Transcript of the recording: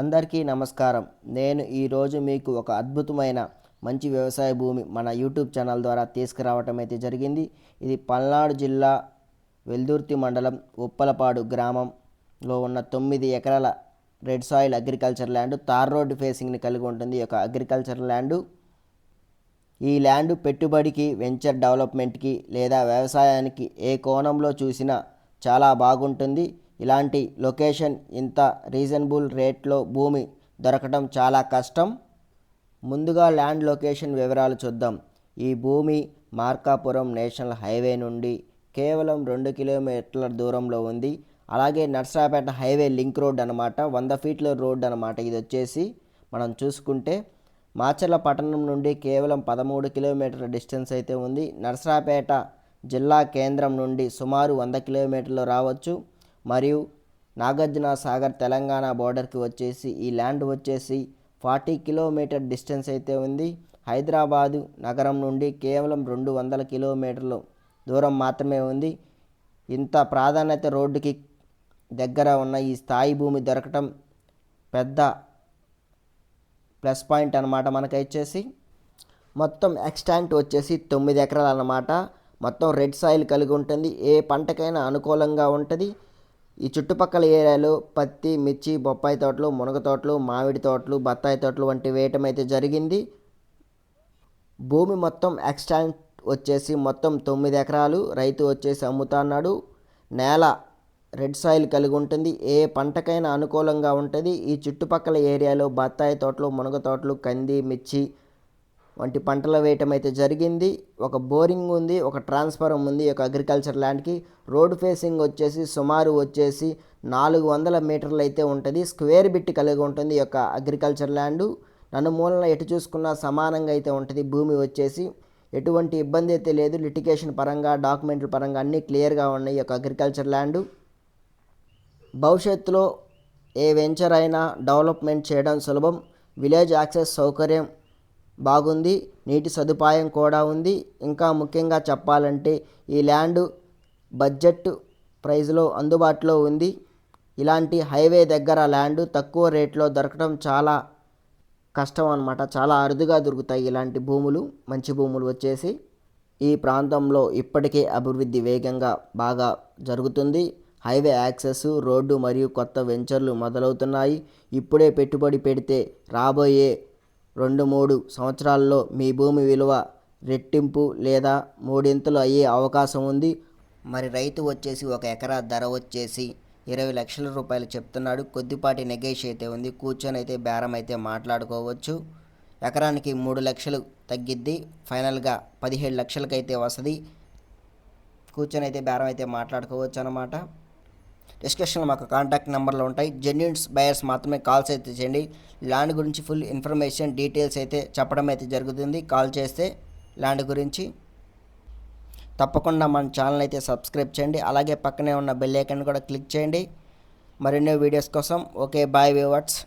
అందరికీ నమస్కారం. నేను ఈరోజు మీకు ఒక అద్భుతమైన మంచి వ్యవసాయ భూమి మన యూట్యూబ్ ఛానల్ ద్వారా తీసుకురావటం అయితే జరిగింది. ఇది పల్నాడు జిల్లా వెల్దుర్తి మండలం ఉప్పలపాడు గ్రామంలో ఉన్న తొమ్మిది ఎకరాల red soil agriculture land tar road ఫేసింగ్ని కలిగి ఉంటుంది. ఈ యొక్క అగ్రికల్చర్ ల్యాండు ఈ ల్యాండ్ పెట్టుబడికి వెంచర్ డెవలప్మెంట్కి లేదా వ్యవసాయానికి ఏ కోణంలో చూసినా చాలా బాగుంటుంది. ఇలాంటి లొకేషన్ ఇంత రీజనబుల్ రేట్లో భూమి దొరకడం చాలా కష్టం. ముందుగా ల్యాండ్ లొకేషన్ వివరాలు చూద్దాం. ఈ భూమి మార్కాపురం నేషనల్ హైవే నుండి కేవలం రెండు కిలోమీటర్ల దూరంలో ఉంది. అలాగే నర్సరాపేట హైవే లింక్ రోడ్ అనమాట వంద ఫీట్ల రోడ్ అనమాట ఇది వచ్చేసి మనం చూసుకుంటే మాచర్ల పట్టణం నుండి కేవలం పదమూడు కిలోమీటర్ల డిస్టెన్స్ అయితే ఉంది. నర్సరాపేట జిల్లా కేంద్రం నుండి సుమారు వంద కిలోమీటర్లు రావచ్చు. మరియు నాగార్జున సాగర్ తెలంగాణ బోర్డర్కి వచ్చేసి ఈ ల్యాండ్ వచ్చేసి ఫార్టీ కిలోమీటర్ డిస్టెన్స్ అయితే ఉంది. హైదరాబాదు నగరం నుండి కేవలం రెండు వందల కిలోమీటర్లు దూరం మాత్రమే ఉంది. ఇంత ప్రాధాన్యత రోడ్డుకి దగ్గర ఉన్న ఈ స్థాయి భూమి దొరకటం పెద్ద ప్లస్ పాయింట్ అనమాట మనకి వచ్చేసి మొత్తం ఎక్స్టాంట్ వచ్చేసి తొమ్మిది ఎకరాలు అన్నమాట మొత్తం రెడ్ సాయిల్ కలిగి ఉంటుంది. ఏ పంటకైనా అనుకూలంగా ఉంటుంది. ఈ చుట్టుపక్కల ఏరియాలో పత్తి మిర్చి బొప్పాయి తోటలు మునగ తోటలు మామిడి తోటలు బత్తాయి తోటలు వంటి వేయటం అయితే జరిగింది. భూమి మొత్తం ఎక్స్టాంట్ వచ్చేసి మొత్తం తొమ్మిది ఎకరాలు. రైతు వచ్చేసి అమ్ముతున్నాడు. నేల రెడ్ సాయిల్ కలిగి ఉంటుంది. ఏ పంటకైనా అనుకూలంగా ఉంటుంది. ఈ చుట్టుపక్కల ఏరియాలో బత్తాయి తోటలు మునగ తోటలు కంది మిర్చి వంటి పంటలు వేయటం అయితే జరిగింది. ఒక బోరింగ్ ఉంది ఒక ట్రాన్స్ఫారం ఉంది ఒక అగ్రికల్చర్ ల్యాండ్కి. రోడ్ ఫేసింగ్ వచ్చేసి సుమారు వచ్చేసి నాలుగు వందల మీటర్లు అయితే ఉంటుంది. స్క్వేర్ బిట్ కలిగి ఉంటుంది ఈ యొక్క అగ్రికల్చర్ ల్యాండ్. నన్ను ఎటు చూసుకున్నా సమానంగా అయితే ఉంటుంది. భూమి వచ్చేసి ఎటువంటి ఇబ్బంది అయితే లేదు. లిటికేషన్ పరంగా డాక్యుమెంట్ల పరంగా అన్నీ క్లియర్గా ఉన్నాయి ఈ యొక్క అగ్రికల్చర్ ల్యాండ్. భవిష్యత్తులో ఏ వెంచర్ అయినా డెవలప్మెంట్ చేయడం సులభం. విలేజ్ యాక్సెస్ సౌకర్యం బాగుంది నీటి సదుపాయం కూడా ఉంది. ఇంకా ముఖ్యంగా చెప్పాలంటే ఈ ల్యాండ్ బడ్జెట్ ప్రైస్లో అందుబాటులో ఉంది. ఇలాంటి హైవే దగ్గర ల్యాండ్ తక్కువ రేట్లో దొరకడం చాలా కష్టం అనమాట చాలా అరుదుగా దొరుకుతాయి ఇలాంటి భూములు మంచి భూములు వచ్చేసి. ఈ ప్రాంతంలో ఇప్పటికే అభివృద్ధి వేగంగా బాగా జరుగుతుంది. హైవే యాక్సెస్ రోడ్డు మరియు కొత్త వెంచర్లు మొదలవుతున్నాయి. ఇప్పుడే పెట్టుబడి పెడితే రాబోయే రెండు మూడు సంవత్సరాల్లో మీ భూమి విలువ రెట్టింపు లేదా మూడింతలు అయ్యే అవకాశం ఉంది. మరి రైతు వచ్చేసి ఒక ఎకరా ధర వచ్చేసి ఇరవై లక్షల రూపాయలు చెప్తున్నాడు. కొద్దిపాటి నెగేష్ అయితే ఉంది. కూర్చొని అయితే బేరం అయితే మాట్లాడుకోవచ్చు. ఎకరానికి మూడు లక్షలు తగ్గిద్ది. ఫైనల్గా పదిహేడు లక్షలకైతే వస్తుంది. కూర్చొని అయితే బేరం అయితే మాట్లాడుకోవచ్చు అనమాట డిస్క్రిప్షన్లో మాకు కాంటాక్ట్ నెంబర్లు ఉంటాయి. జెన్యున్స్ బయర్స్ మాత్రమే కాల్స్ అయితే చేయండి. ల్యాండ్ గురించి ఫుల్ ఇన్ఫర్మేషన్ డీటెయిల్స్ అయితే చెప్పడం అయితే జరుగుతుంది. కాల్ చేస్తే ల్యాండ్ గురించి తప్పకుండా మన ఛానల్ అయితే సబ్స్క్రైబ్ చేయండి. అలాగే పక్కనే ఉన్న బెల్ ఐకన్ కూడా క్లిక్ చేయండి. మరెన్నో వీడియోస్ కోసం ఓకే బాయ్ వ్యూవర్స్.